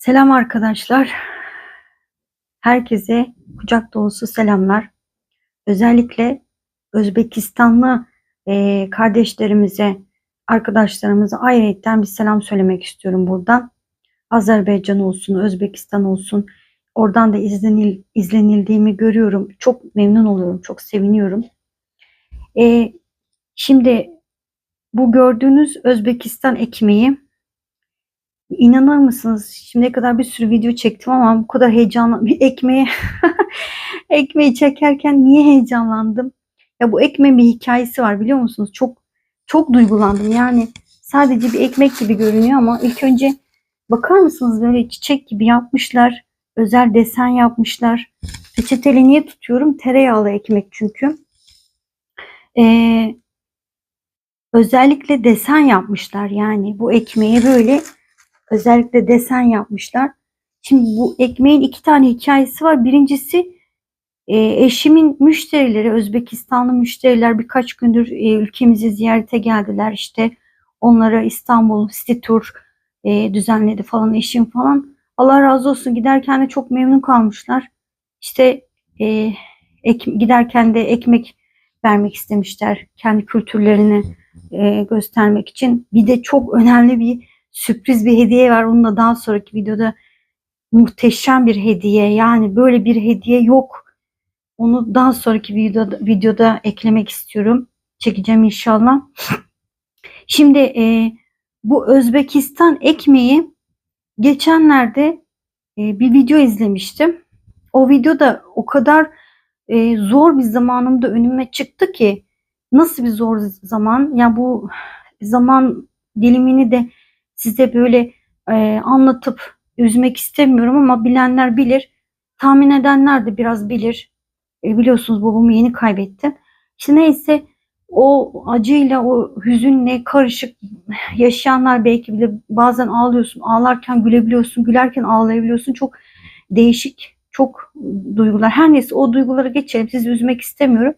Selam arkadaşlar. Herkese kucak dolusu selamlar. Özellikle Özbekistanlı eee, kardeşlerimize, arkadaşlarımıza ayrıyetten bir selam söylemek istiyorum buradan. Azerbaycan olsun, Özbekistan olsun. Oradan da izlenil, izlenildiğimi görüyorum. Çok memnun oluyorum, çok seviniyorum. Eee, şimdi bu gördüğünüz Özbekistan ekmeği İnanır mısınız? Şimdiye kadar bir sürü video çektim ama bu kadar heyecanlı ekmeği ekmeği çekerken niye heyecanlandım? Ya bu ekmeğin bir hikayesi var biliyor musunuz? Çok çok duygulandım. Yani sadece bir ekmek gibi görünüyor ama ilk önce bakar mısınız böyle çiçek gibi yapmışlar. Özel desen yapmışlar. Peçeteli niye tutuyorum? Tereyağlı ekmek çünkü. Ee, özellikle desen yapmışlar yani bu ekmeğe böyle Özellikle desen yapmışlar. Şimdi bu ekmeğin iki tane hikayesi var. Birincisi e, eşimin müşterileri, Özbekistanlı müşteriler birkaç gündür e, ülkemizi ziyarete geldiler. İşte onlara İstanbul City Tour e, düzenledi falan eşim falan. Allah razı olsun giderken de çok memnun kalmışlar. İşte e, ek, giderken de ekmek vermek istemişler kendi kültürlerini e, göstermek için. Bir de çok önemli bir sürpriz bir hediye var. Onu da daha sonraki videoda muhteşem bir hediye. Yani böyle bir hediye yok. Onu daha sonraki videoda, videoda eklemek istiyorum. Çekeceğim inşallah. Şimdi e, bu Özbekistan ekmeği geçenlerde e, bir video izlemiştim. O videoda o kadar e, zor bir zamanımda önüme çıktı ki nasıl bir zor zaman ya bu zaman dilimini de size böyle e, anlatıp üzmek istemiyorum ama bilenler bilir. Tahmin edenler de biraz bilir. E, biliyorsunuz babamı yeni kaybettim. İşte neyse o acıyla o hüzünle karışık yaşayanlar belki bile bazen ağlıyorsun. Ağlarken gülebiliyorsun, gülerken ağlayabiliyorsun. Çok değişik, çok duygular. Her neyse o duyguları geçelim. Sizi üzmek istemiyorum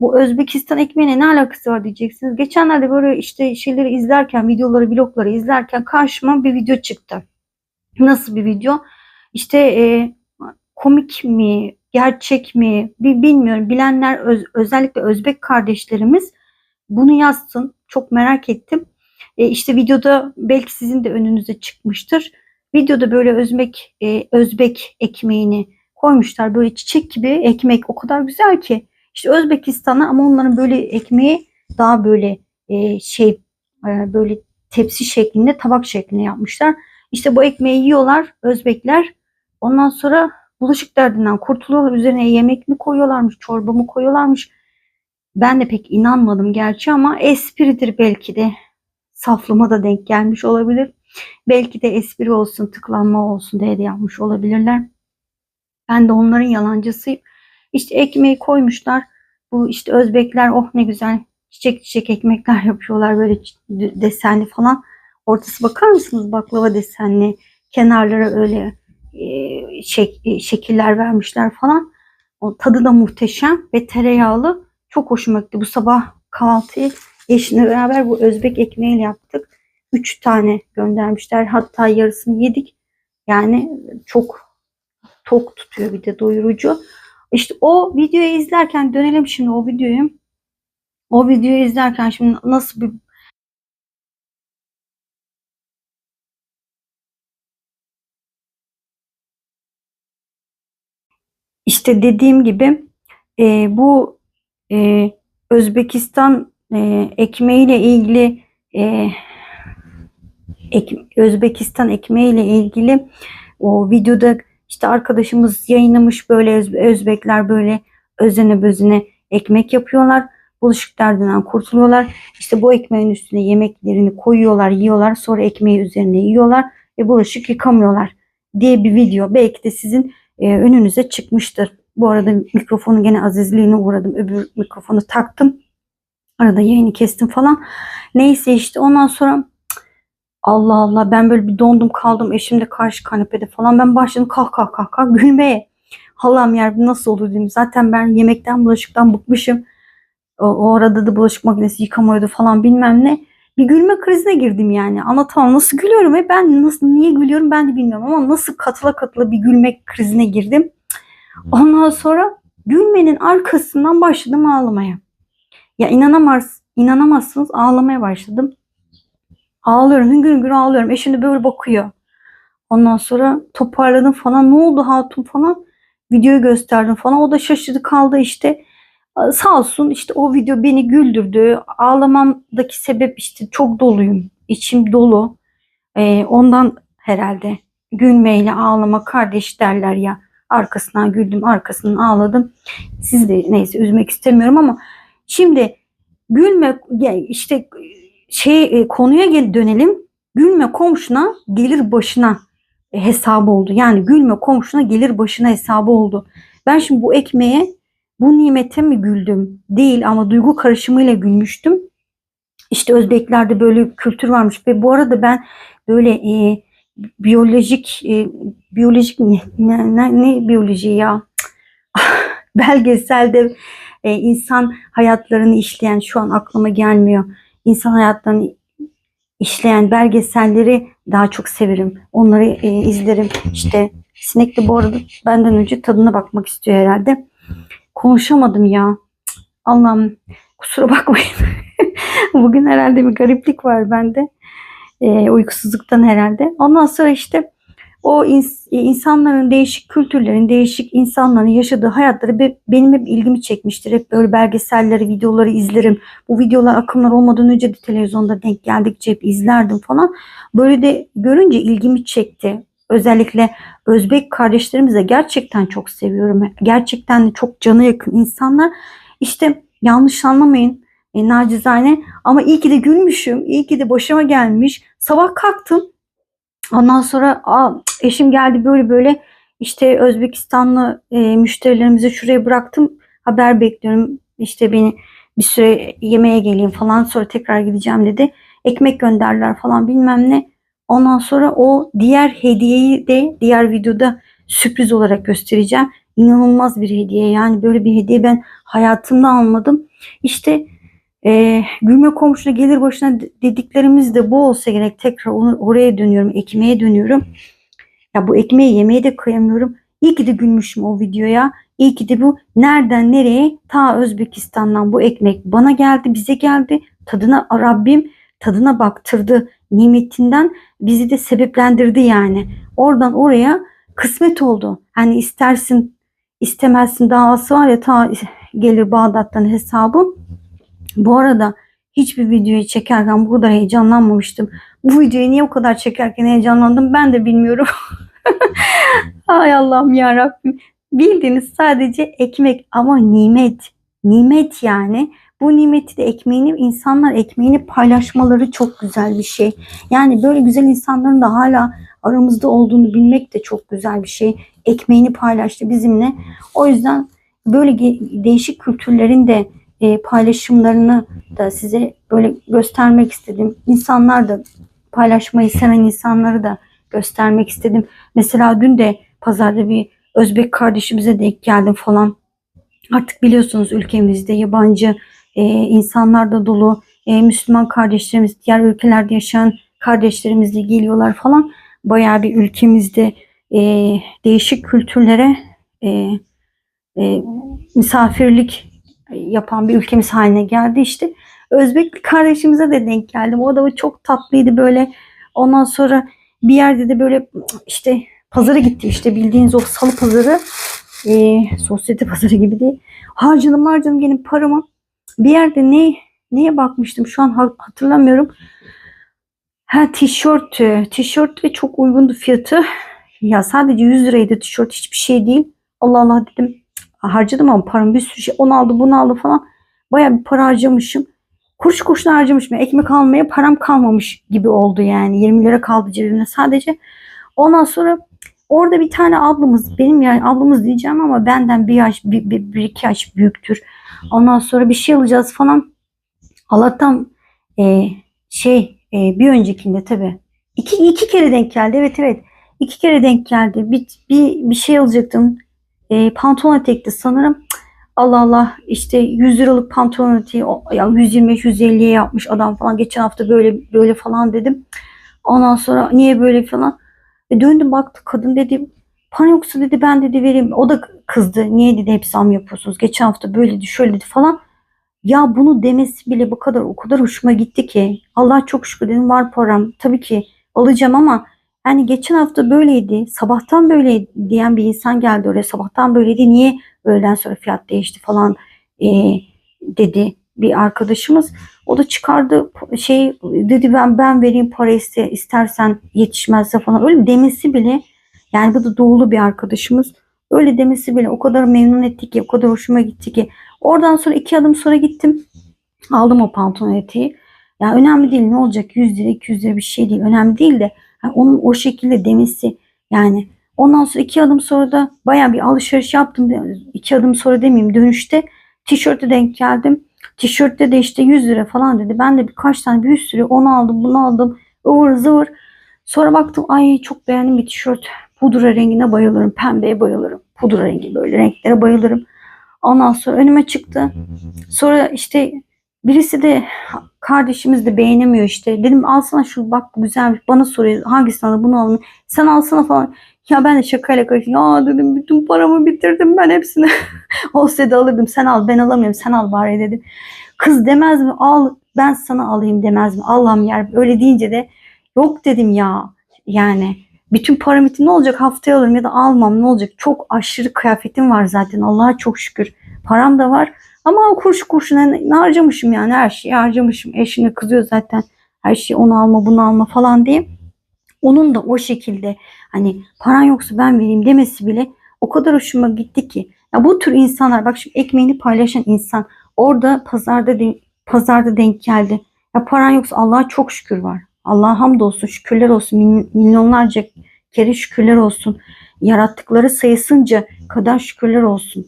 bu Özbekistan ekmeğine ne alakası var diyeceksiniz. Geçenlerde böyle işte şeyleri izlerken, videoları, vlogları izlerken karşıma bir video çıktı. Nasıl bir video? İşte e, komik mi, gerçek mi bilmiyorum. Bilenler öz, özellikle Özbek kardeşlerimiz bunu yazsın. Çok merak ettim. E, işte videoda belki sizin de önünüze çıkmıştır. Videoda böyle Özbek e, Özbek ekmeğini koymuşlar. Böyle çiçek gibi ekmek o kadar güzel ki. İşte Özbekistan'a ama onların böyle ekmeği daha böyle e, şey e, böyle tepsi şeklinde tabak şeklinde yapmışlar. İşte bu ekmeği yiyorlar Özbekler. Ondan sonra bulaşık derdinden kurtuluyorlar. Üzerine yemek mi koyuyorlarmış, çorba mı koyuyorlarmış. Ben de pek inanmadım gerçi ama espridir belki de. Saflığıma da denk gelmiş olabilir. Belki de espri olsun, tıklanma olsun diye de yapmış olabilirler. Ben de onların yalancısıyım. İşte ekmeği koymuşlar. Bu işte Özbekler oh ne güzel çiçek çiçek ekmekler yapıyorlar böyle desenli falan. Ortası bakar mısınız baklava desenli. Kenarlara öyle e, şek, e, şekiller vermişler falan. O tadı da muhteşem ve tereyağlı. Çok hoşuma gitti. Bu sabah kahvaltıyı eşimle beraber bu Özbek ekmeğiyle yaptık. Üç tane göndermişler. Hatta yarısını yedik. Yani çok tok tutuyor bir de doyurucu. İşte o videoyu izlerken dönelim şimdi o videoyu. O videoyu izlerken şimdi nasıl bir İşte dediğim gibi e, bu e, Özbekistan e, ekmeğiyle ilgili e, ek, Özbekistan ekmeğiyle ilgili o videoda işte arkadaşımız yayınlamış böyle Özbekler böyle özene bözene ekmek yapıyorlar. Bulaşık derdinden kurtuluyorlar. İşte bu ekmeğin üstüne yemeklerini koyuyorlar, yiyorlar. Sonra ekmeği üzerine yiyorlar ve bulaşık yıkamıyorlar diye bir video. Belki de sizin e, önünüze çıkmıştır. Bu arada mikrofonu gene azizliğine uğradım. Öbür mikrofonu taktım. Arada yayını kestim falan. Neyse işte ondan sonra Allah Allah ben böyle bir dondum kaldım eşim de karşı kanepede falan ben başladım kalk kalk kalk kalk gülmeye. Halam yer nasıl olur dedim. Zaten ben yemekten bulaşıktan bıkmışım. O, o arada da bulaşık makinesi yıkamıyordu falan bilmem ne. bir gülme krizine girdim yani. Anlatamam nasıl gülüyorum ve ben nasıl niye gülüyorum ben de bilmiyorum ama nasıl katıla katıla bir gülme krizine girdim. Ondan sonra gülmenin arkasından başladım ağlamaya. Ya inanamaz, inanamazsınız ağlamaya başladım. Ağlıyorum, hüngür hüngür ağlıyorum. Eşim de böyle bakıyor. Ondan sonra toparladım falan. Ne oldu hatun falan. Videoyu gösterdim falan. O da şaşırdı kaldı işte. Sağ olsun işte o video beni güldürdü. Ağlamamdaki sebep işte çok doluyum. İçim dolu. Ee, ondan herhalde gülmeyle ağlama kardeş derler ya. Arkasından güldüm, arkasından ağladım. Siz de neyse üzmek istemiyorum ama şimdi gülme ya işte şey e, konuya gel dönelim. Gülme komşuna gelir başına e, hesabı oldu. Yani gülme komşuna gelir başına hesabı oldu. Ben şimdi bu ekmeğe bu nimete mi güldüm? Değil ama duygu karışımıyla gülmüştüm. İşte Özbeklerde böyle kültür varmış ve bu arada ben böyle e, biyolojik e, biyolojik ne, ne, ne, ne biyoloji ya belgeselde e, insan hayatlarını işleyen şu an aklıma gelmiyor. İnsan hayatlarını işleyen belgeselleri daha çok severim. Onları e, izlerim. İşte sinek de bu arada benden önce tadına bakmak istiyor herhalde. Konuşamadım ya. Allah'ım kusura bakmayın. Bugün herhalde bir gariplik var bende. E, uykusuzluktan herhalde. Ondan sonra işte o ins- insanların değişik kültürlerin, değişik insanların yaşadığı hayatları be- benim hep ilgimi çekmiştir. Hep böyle belgeselleri, videoları izlerim. Bu videolar akımlar olmadan önce de televizyonda denk geldikçe hep izlerdim falan. Böyle de görünce ilgimi çekti. Özellikle Özbek kardeşlerimizi de gerçekten çok seviyorum. Gerçekten de çok cana yakın insanlar. İşte yanlış anlamayın e, nacizane ama iyi ki de gülmüşüm. iyi ki de başıma gelmiş. Sabah kalktım. Ondan sonra aa, eşim geldi böyle böyle işte Özbekistanlı e, müşterilerimizi şuraya bıraktım. Haber bekliyorum. İşte beni bir süre yemeğe geleyim falan sonra tekrar gideceğim dedi. Ekmek gönderdiler falan bilmem ne. Ondan sonra o diğer hediyeyi de diğer videoda sürpriz olarak göstereceğim. İnanılmaz bir hediye. Yani böyle bir hediye ben hayatımda almadım. İşte e, gülme komşuna gelir başına de- dediklerimiz de bu olsa gerek. Tekrar onu, oraya dönüyorum. Ekmeğe dönüyorum. Ya bu ekmeği yemeye de kıyamıyorum. İyi ki de gülmüşüm o videoya. İyi ki de bu nereden nereye ta Özbekistan'dan bu ekmek bana geldi bize geldi. Tadına Rabbim tadına baktırdı nimetinden bizi de sebeplendirdi yani. Oradan oraya kısmet oldu. Hani istersin istemezsin davası var ya ta gelir Bağdat'tan hesabı. Bu arada hiçbir videoyu çekerken bu kadar heyecanlanmamıştım. Bu videoyu niye o kadar çekerken heyecanlandım ben de bilmiyorum. Ay Allah'ım ya Rabbim. Bildiğiniz sadece ekmek ama nimet. Nimet yani. Bu nimeti de ekmeğini insanlar ekmeğini paylaşmaları çok güzel bir şey. Yani böyle güzel insanların da hala aramızda olduğunu bilmek de çok güzel bir şey. Ekmeğini paylaştı bizimle. O yüzden böyle değişik kültürlerin de e, paylaşımlarını da size böyle göstermek istedim. İnsanlar da paylaşmayı seven insanları da göstermek istedim. Mesela dün de pazarda bir Özbek kardeşimize denk geldim falan. Artık biliyorsunuz ülkemizde yabancı e, insanlar da dolu. E, Müslüman kardeşlerimiz, diğer ülkelerde yaşayan kardeşlerimiz de geliyorlar falan. Bayağı bir ülkemizde e, değişik kültürlere e, e, misafirlik yapan bir ülkemiz haline geldi işte. Özbek kardeşimize de denk geldim. O da çok tatlıydı böyle. Ondan sonra bir yerde de böyle işte pazara gittim işte bildiğiniz o salı pazarı e, sosyete pazarı gibi değil. Harcadım harcadım gene paramı. Bir yerde ne neye bakmıştım şu an ha- hatırlamıyorum. Ha tişört. Tişört ve çok uygundu fiyatı. Ya sadece 100 liraydı tişört hiçbir şey değil. Allah Allah dedim. Harcadım ama param bir sürü şey. Onu aldı bunu aldı falan. Bayağı bir para harcamışım. Kuruş kuruşuna harcamışım. Ekmek almaya param kalmamış gibi oldu yani. 20 lira kaldı cebimde sadece. Ondan sonra orada bir tane ablamız benim yani ablamız diyeceğim ama benden bir yaş bir, bir, bir iki yaş büyüktür. Ondan sonra bir şey alacağız falan. Allah'tan e, şey e, bir öncekinde tabii iki, iki kere denk geldi. Evet evet iki kere denk geldi. Bir, bir, bir şey alacaktım. E, pantolon etekti sanırım. Allah Allah işte 100 liralık pantolon eteği ya 125-150'ye yapmış adam falan. Geçen hafta böyle böyle falan dedim. Ondan sonra niye böyle falan. E döndüm baktı kadın dedi para yoksa dedi ben dedi vereyim. O da kızdı. Niye dedi hep zam yapıyorsunuz. Geçen hafta böyle dedi şöyle dedi falan. Ya bunu demesi bile bu kadar o kadar hoşuma gitti ki. Allah çok şükür dedim var param. Tabii ki alacağım ama yani geçen hafta böyleydi. Sabahtan böyle diyen bir insan geldi oraya. Sabahtan böyleydi. Niye öğleden sonra fiyat değişti falan e, dedi bir arkadaşımız. O da çıkardı şey dedi ben ben vereyim para iste, istersen yetişmezse falan öyle demesi bile yani bu da doğulu bir arkadaşımız. Öyle demesi bile o kadar memnun etti ki o kadar hoşuma gitti ki. Oradan sonra iki adım sonra gittim. Aldım o pantolon eteği. Ya önemli değil ne olacak 100 lira 200 lira bir şey değil. Önemli değil de ha, onun o şekilde demesi yani ondan sonra iki adım sonra da baya bir alışveriş yaptım. İki adım sonra demeyeyim dönüşte tişörte denk geldim. Tişörtte de işte 100 lira falan dedi. Ben de birkaç tane bir sürü onu aldım bunu aldım ıvır zıvır. Sonra baktım ay çok beğendim bir tişört. Pudra rengine bayılırım. Pembeye bayılırım. Pudra rengi böyle renklere bayılırım. Ondan sonra önüme çıktı. Sonra işte birisi de kardeşimiz de beğenemiyor işte. Dedim alsana şu bak bu güzel bana soruyor hangisini al bunu al. Sen alsana falan. Ya ben de şakayla karıştım. Ya dedim bütün paramı bitirdim ben hepsini. Olsaydı alırdım sen al ben alamıyorum sen al bari dedim. Kız demez mi al ben sana alayım demez mi? Allah'ım yer öyle deyince de yok dedim ya. Yani bütün param bitti ne olacak haftaya alırım ya da almam ne olacak? Çok aşırı kıyafetim var zaten Allah'a çok şükür. Param da var. Ama kurşu kurşuna ne harcamışım yani her şeyi harcamışım. Eşine kızıyor zaten her şeyi onu alma bunu alma falan diye. Onun da o şekilde hani paran yoksa ben vereyim demesi bile o kadar hoşuma gitti ki. Ya bu tür insanlar bak şimdi ekmeğini paylaşan insan orada pazarda pazarda denk geldi. Ya paran yoksa Allah'a çok şükür var. Allah'a hamdolsun şükürler olsun milyonlarca kere şükürler olsun. Yarattıkları sayısınca kadar şükürler olsun.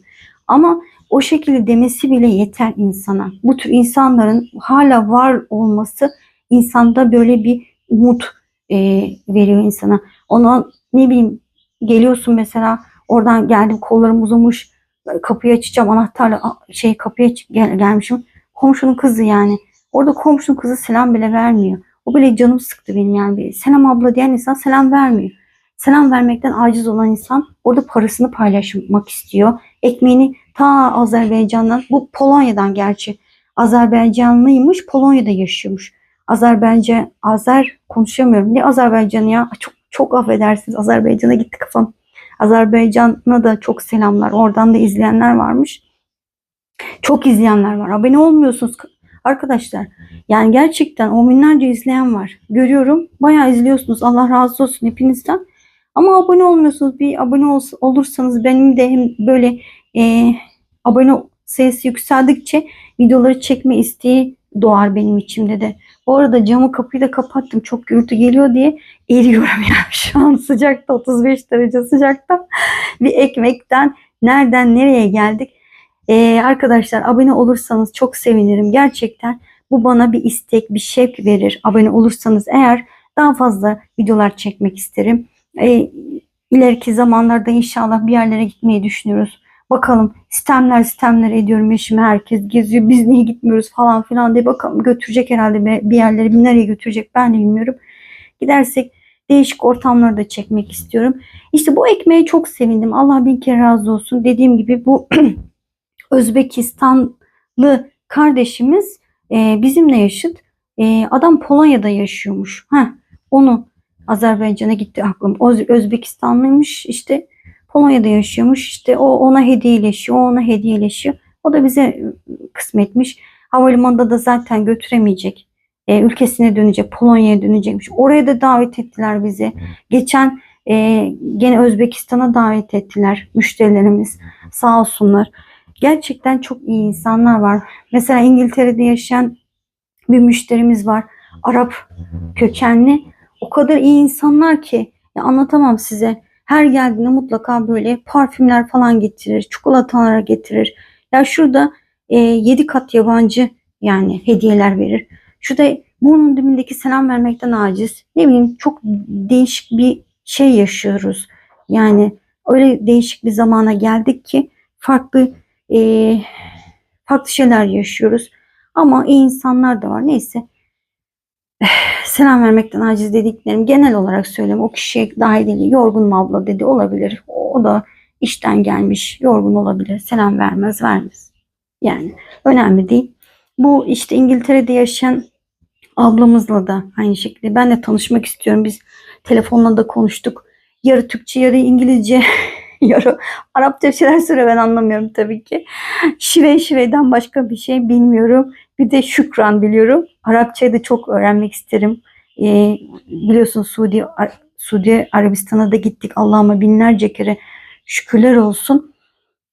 Ama o şekilde demesi bile yeter insana. Bu tür insanların hala var olması insanda böyle bir umut e, veriyor insana. Ona ne bileyim geliyorsun mesela oradan geldim kollarım uzamış kapıyı açacağım anahtarla şey kapıya gel, gelmişim. Komşunun kızı yani. Orada komşunun kızı selam bile vermiyor. O bile canım sıktı benim yani. Selam abla diyen insan selam vermiyor. Selam vermekten aciz olan insan orada parasını paylaşmak istiyor. Ekmeğini ta Azerbaycan'dan, bu Polonya'dan gerçi. Azerbaycanlıymış, Polonya'da yaşıyormuş. Azerbaycan, Azer konuşamıyorum. Ne Azerbaycan'ı ya? Çok çok affedersiniz. Azerbaycan'a gitti kafam. Azerbaycan'a da çok selamlar. Oradan da izleyenler varmış. Çok izleyenler var. Abone olmuyorsunuz arkadaşlar. Yani gerçekten on binlerce izleyen var. Görüyorum. Bayağı izliyorsunuz. Allah razı olsun hepinizden. Ama abone olmuyorsunuz. Bir abone ol- olursanız benim de hem böyle e, abone sayısı yükseldikçe videoları çekme isteği doğar benim içimde de. Bu arada camı kapıyı da kapattım. Çok gürültü geliyor diye eriyorum ya. Şu an sıcakta 35 derece sıcakta. Bir ekmekten nereden nereye geldik? Ee, arkadaşlar abone olursanız çok sevinirim. Gerçekten bu bana bir istek, bir şevk verir. Abone olursanız eğer daha fazla videolar çekmek isterim. Ee, ileriki zamanlarda inşallah bir yerlere gitmeyi düşünüyoruz. Bakalım sistemler sistemler ediyorum eşime herkes geziyor biz niye gitmiyoruz falan filan diye bakalım götürecek herhalde bir yerlere bir nereye götürecek ben de bilmiyorum. Gidersek değişik ortamları da çekmek istiyorum. İşte bu ekmeğe çok sevindim. Allah bin kere razı olsun. Dediğim gibi bu Özbekistanlı kardeşimiz e, bizimle yaşıt. E, adam Polonya'da yaşıyormuş. Heh, onu Azerbaycan'a gitti aklım. Öz, Özbekistanlıymış işte Polonya'da yaşıyormuş. İşte o ona hediyeleşiyor, o ona hediyeleşiyor. O da bize e, kısmetmiş. Havalimanında da zaten götüremeyecek. E, ülkesine dönecek, Polonya'ya dönecekmiş. Oraya da davet ettiler bizi. Geçen e, gene Özbekistan'a davet ettiler müşterilerimiz. Sağ olsunlar. Gerçekten çok iyi insanlar var. Mesela İngiltere'de yaşayan bir müşterimiz var. Arap kökenli. O kadar iyi insanlar ki ya anlatamam size. Her geldiğinde mutlaka böyle parfümler falan getirir, çikolatalar getirir. Ya şurada e, 7 kat yabancı yani hediyeler verir. Şurada burnun dibindeki selam vermekten aciz. Ne bileyim çok değişik bir şey yaşıyoruz. Yani öyle değişik bir zamana geldik ki farklı e, farklı şeyler yaşıyoruz. Ama iyi insanlar da var. Neyse. Selam vermekten aciz dediklerim genel olarak söyleyeyim. O kişiye dahil değil. Yorgun abla dedi olabilir. O da işten gelmiş. Yorgun olabilir. Selam vermez vermez. Yani önemli değil. Bu işte İngiltere'de yaşayan ablamızla da aynı şekilde ben de tanışmak istiyorum. Biz telefonla da konuştuk. Yarı Türkçe yarı İngilizce yarı Arapça şeyler söylüyor ben anlamıyorum tabii ki. Şive şiveden başka bir şey bilmiyorum. Bir de şükran biliyorum. Arapçayı da çok öğrenmek isterim. Ee, biliyorsun Suudi Suudi Arabistan'a da gittik. Allah'ıma binlerce kere şükürler olsun.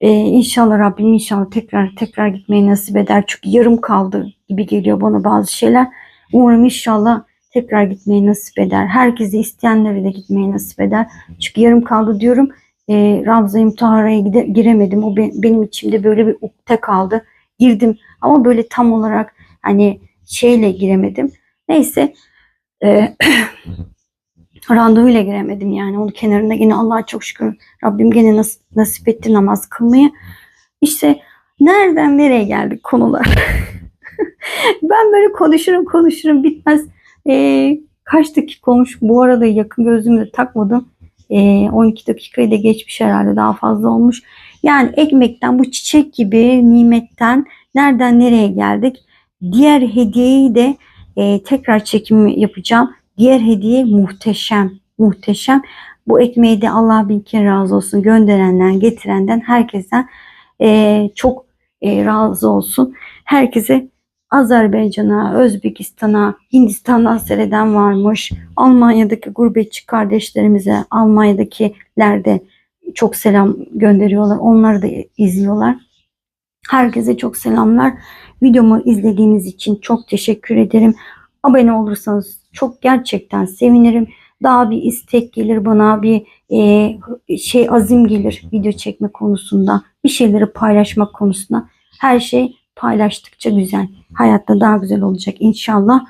Ee, inşallah Rabbim inşallah tekrar tekrar gitmeyi nasip eder. Çünkü yarım kaldı gibi geliyor bana bazı şeyler. Umarım inşallah tekrar gitmeyi nasip eder. Herkese isteyenlere de gitmeyi nasip eder. Çünkü yarım kaldı diyorum. E, Ravza-i Mutahara'ya gide- giremedim. O be- benim içimde böyle bir ukde kaldı. Girdim ama böyle tam olarak hani şeyle giremedim. Neyse e, randevuyla giremedim yani. Onun kenarında yine Allah'a çok şükür Rabbim gene nas- nasip etti namaz kılmayı. İşte nereden nereye geldik konular. ben böyle konuşurum konuşurum bitmez. Ee, kaç dakika olmuş bu arada yakın gözlüğümü de takmadım. Ee, 12 dakikayı da geçmiş herhalde daha fazla olmuş. Yani ekmekten bu çiçek gibi nimetten nereden nereye geldik. Diğer hediyeyi de e, tekrar çekim yapacağım. Diğer hediye muhteşem. Muhteşem. Bu ekmeği de Allah bin kere razı olsun. Gönderenden, getirenden, herkesten e, çok e, razı olsun. Herkese Azerbaycan'a, Özbekistan'a, Hindistan'dan seyreden varmış. Almanya'daki gurbetçi kardeşlerimize, Almanya'dakiler de çok selam gönderiyorlar. Onları da izliyorlar. Herkese çok selamlar. Videomu izlediğiniz için çok teşekkür ederim. Abone olursanız çok gerçekten sevinirim. Daha bir istek gelir bana bir e, şey azim gelir video çekme konusunda. Bir şeyleri paylaşmak konusunda. Her şey paylaştıkça güzel. Hayatta daha güzel olacak inşallah.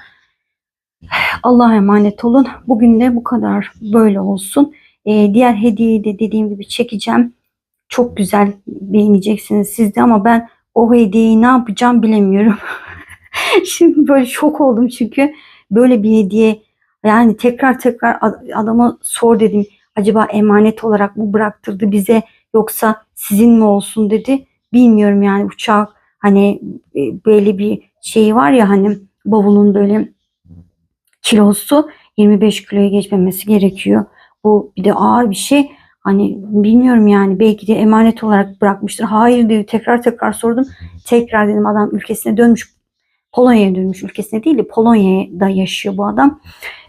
Allah'a emanet olun. Bugün de bu kadar böyle olsun. Ee, diğer hediyeyi de dediğim gibi çekeceğim. Çok güzel beğeneceksiniz siz de ama ben o hediyeyi ne yapacağım bilemiyorum. Şimdi böyle şok oldum çünkü böyle bir hediye yani tekrar tekrar ad- adama sor dedim. Acaba emanet olarak mı bıraktırdı bize yoksa sizin mi olsun dedi. Bilmiyorum yani uçak hani e, böyle bir şey var ya hani bavulun böyle kilosu 25 kiloya geçmemesi gerekiyor. Bu bir de ağır bir şey. Hani bilmiyorum yani belki de emanet olarak bırakmıştır. Hayır diyor tekrar tekrar sordum. Tekrar dedim adam ülkesine dönmüş. Polonya'ya dönmüş ülkesine değil de Polonya'da yaşıyor bu adam.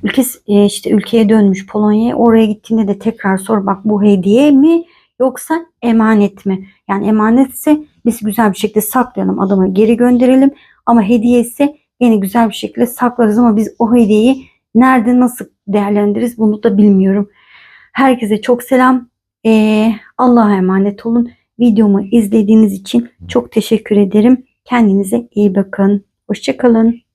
Ülkesi e, işte ülkeye dönmüş Polonya'ya. Oraya gittiğinde de tekrar sor bak bu hediye mi yoksa emanet mi? Yani emanetse biz güzel bir şekilde saklayalım adama geri gönderelim. Ama hediye ise yine güzel bir şekilde saklarız ama biz o hediyeyi nerede nasıl değerlendiririz bunu da bilmiyorum. Herkese çok selam. Ee, Allah'a emanet olun. Videomu izlediğiniz için çok teşekkür ederim. Kendinize iyi bakın. Hoşçakalın.